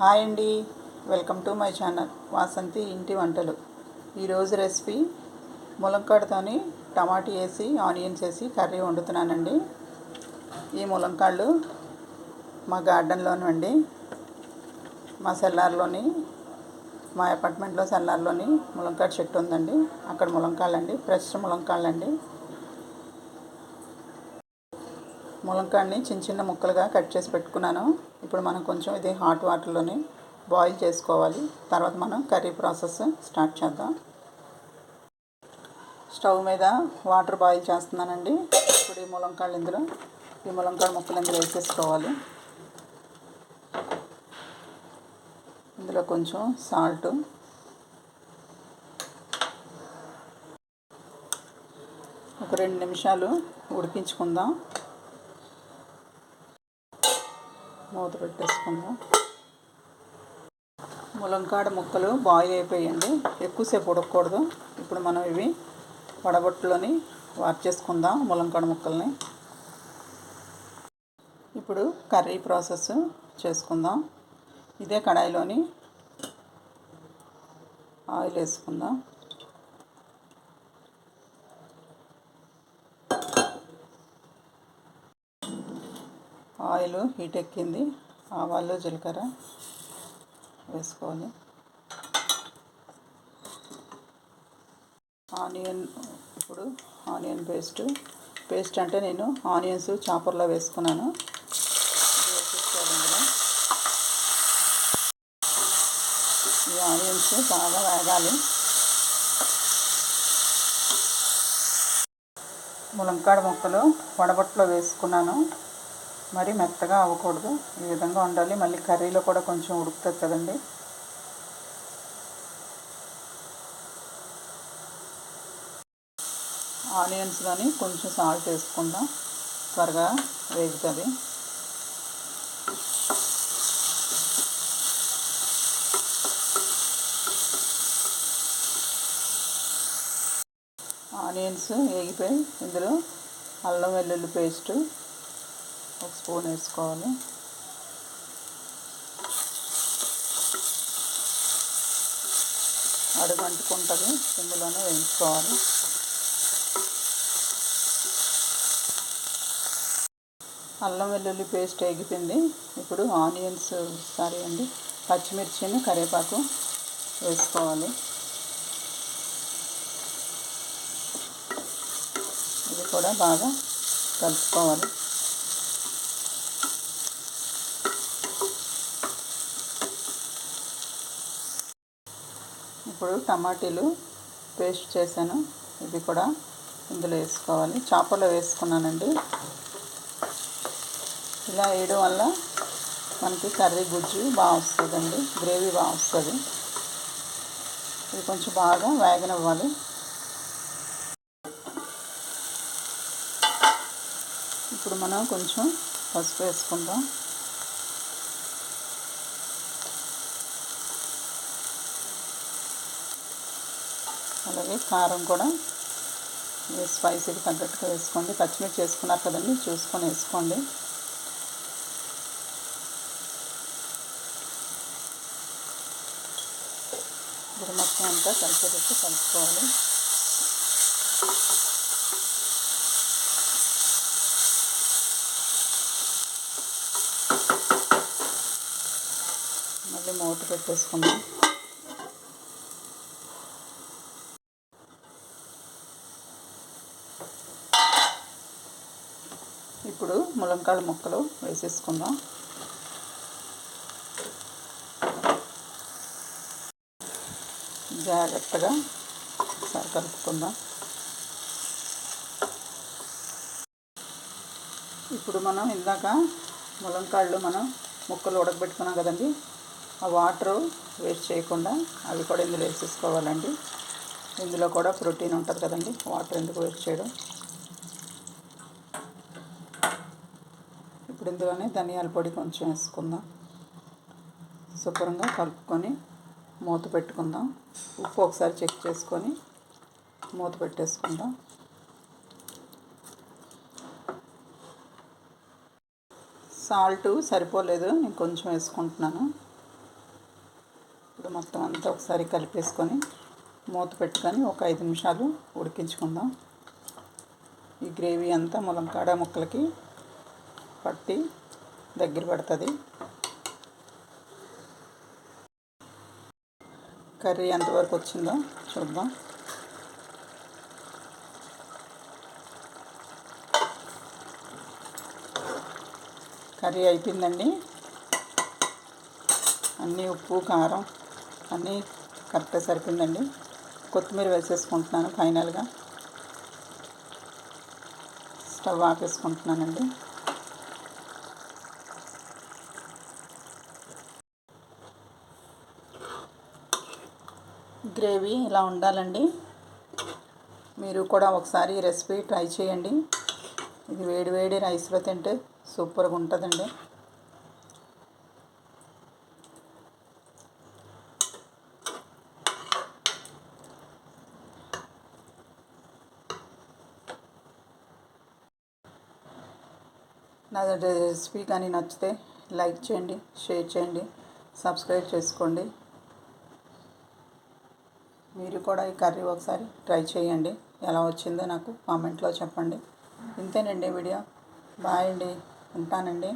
Hi అండి. Welcome to my channel Vasanthi ఇంటి వంటలు. ఈరోజు రెసిపీ ములంకాడతోని టమాటా వేసి ఆనియన్స్ వేసి కర్రీ వండుతున్నానండి. ఈ ములంకాళ్ళు మా గార్డెన్లోనండి మా సెల్లార్లోని మా అపార్ట్మెంట్లో సెల్లార్లోని ములంకాడ చెట్టు ఉందండి. అక్కడ ములంకాళ్ళండి ఫ్రెష్ ములంకాళ్ళండి ములంకాడని చిన్న చిన్న ముక్కలుగా కట్ చేసి పెట్టుకున్నాను. ఇప్పుడు మనం కొంచెం ఇది హాట్ వాటర్లోనే బాయిల్ చేసుకోవాలి. తర్వాత మనం కర్రీ ప్రాసెస్ స్టార్ట్ చేద్దాం. స్టవ్ మీద వాటర్ బాయిల్ చేస్తున్నానండి. ఇప్పుడు ఈ ములంకాళ్ళు ఇందులో ఈ ములంకాడ ముక్కలు ఇందులో వేసేసుకోవాలి. ఇందులో కొంచెం సాల్ట్ ఒక రెండు నిమిషాలు ఉడికించుకుందాం. మూత పెట్టేసుకుందాం. ములంకాడ ముక్కలు బాయిల్ అయిపోయండి ఎక్కువసేపు ఉడకకూడదు. ఇప్పుడు మనం ఇవి వడబొట్టులోని వార్చేసుకుందాం ములంకాడ ముక్కల్ని. ఇప్పుడు కర్రీ ప్రాసెస్ చేసుకుందాం. ఇదే కడాయిలోని ఆయిల్ వేసుకుందాం. ఆయిల్ హీట్ ఎక్కింది. ఆవాలు జీలకర్ర వేసుకోవాలి ఆనియన్ ఇప్పుడు ఆనియన్ పేస్ట్. పేస్ట్ అంటే నేను ఆనియన్స్ చాపర్లో వేసుకున్నాను. ఈ ఆనియన్స్ బాగా వేగాలి. ములంకాడ ముక్కలు వడబట్టలో వేసుకున్నాను. మరి మెత్తగా అవ్వకూడదు. ఈ విధంగా ఉండాలి. మళ్ళీ కర్రీలో కూడా కొంచెం ఉడుకుతుంది కదండి. ఆనియన్స్లోని కొంచెం సాల్ట్ వేసుకుందాం. త్వరగా వేగుతుంది. ఆనియన్స్ వేగిపోయి ఇందులో అల్లం వెల్లుల్లి పేస్టు స్పూన్ వేసుకోవాలి అడుగు అంటుకుంటుంది ఇందులోనే వేయించుకోవాలి. అల్లం వెల్లుల్లి పేస్ట్ వేగిపోయింది ఇప్పుడు ఆనియన్స్ సారీ అండి పచ్చిమిర్చిని కరివేపాకు వేసుకోవాలి. ఇది కూడా బాగా కలుపుకోవాలి. ఇప్పుడు టమాటీలు పేస్ట్ చేశాను. ఇది కూడా ఇందులో వేసుకోవాలి. చేపలో వేసుకున్నానండి. ఇలా వేయడం వల్ల మనకి కర్రీ గుజ్జు బాగా వస్తుందండి. గ్రేవీ బాగా వస్తుంది. ఇది కొంచెం బాగా వేగనివ్వాలి. ఇప్పుడు మనం కొంచెం పసుపు వేసుకుందాం. అలాగే కారం కూడా. స్పైసీకి తగ్గట్టుగా వేసుకోండి. పచ్చిమిర్చి వేసుకున్నారు కదండి చూసుకొని వేసుకోండి. ఇప్పుడు మొత్తం అంతా కలిసేటట్టు కలుపుకోవాలి. మళ్ళీ మూత పెట్టేసుకుందాం. ఇప్పుడు ములంకాడ ముక్కలు వేసేసుకుందాం. జాగ్రత్తగా ఒకసారి కలుపుకుందాం ఇప్పుడు మనం ఇందాక ములంకాళ్ళు మనం ముక్కలు ఉడకబెట్టుకున్నాం కదండి ఆ వాటరు వేస్ట్ చేయకుండా అవి కూడా ఇందులో వేసేసుకోవాలండి. ఇందులో కూడా ప్రోటీన్ ఉంటుంది కదండి వాటర్ ఎందుకు వేస్ట్ చేయడం? ఇప్పుడు ఇందులోనే ధనియాల పొడి కొంచెం వేసుకుందాం. శుభ్రంగా కలుపుకొని మూత పెట్టుకుందాం. ఉప్పు ఒకసారి చెక్ చేసుకొని మూత పెట్టేసుకుందాం. సాల్ట్ సరిపోలేదు నేను కొంచెం వేసుకుంటున్నాను. ఇప్పుడు మొత్తం అంతా ఒకసారి కలిపేసుకొని మూత పెట్టుకొని ఒక ఐదు నిమిషాలు ఉడికించుకుందాం. ఈ గ్రేవీ అంతా ములంకాడ ముక్కలకి పట్టి దగ్గర పడుతుంది. కర్రీ ఎంతవరకు వచ్చిందో చూద్దాం. కర్రీ అయిపోయిందండి. అన్నీ ఉప్పు కారం అన్నీ కరెక్ట్గా సరిపోయిందండి. కొత్తిమీర వేసేసుకుంటున్నాను ఫైనల్గా. స్టవ్ ఆపేసుకుంటున్నానండి. గ్రేవీ ఇలా ఉండాలండి. మీరు కూడా ఒకసారి ఈ రెసిపీ ట్రై చేయండి. ఇది వేడి వేడి రైస్లో తింటే సూపర్గా ఉంటుందండి. నా రెసిపీ కానీ నచ్చితే లైక్ చేయండి షేర్ చేయండి సబ్స్క్రైబ్ చేసుకోండి. మీరు కూడా ఈ కర్రీ ఒకసారి ట్రై చేయండి. ఎలా వచ్చిందో నాకు కామెంట్లో చెప్పండి. ఇంతేనండి వీడియో బాయ్ అండి. ఉంటానండి.